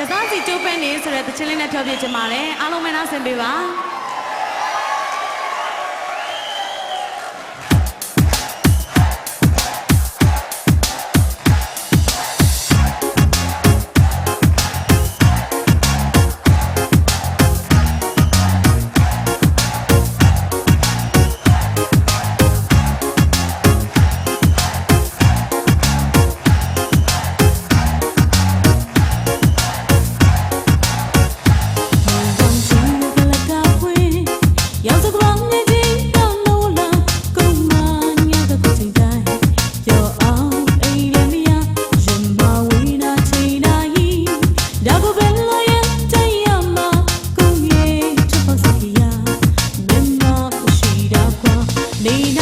တစားစီကျိုးပဲနေဆိုတဲ့တချင်းလေးနဲ့ဖြောပြချင်ပါတယ်အားလုံးပဲနားဆင်ပေးပါ Nina.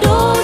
Don't.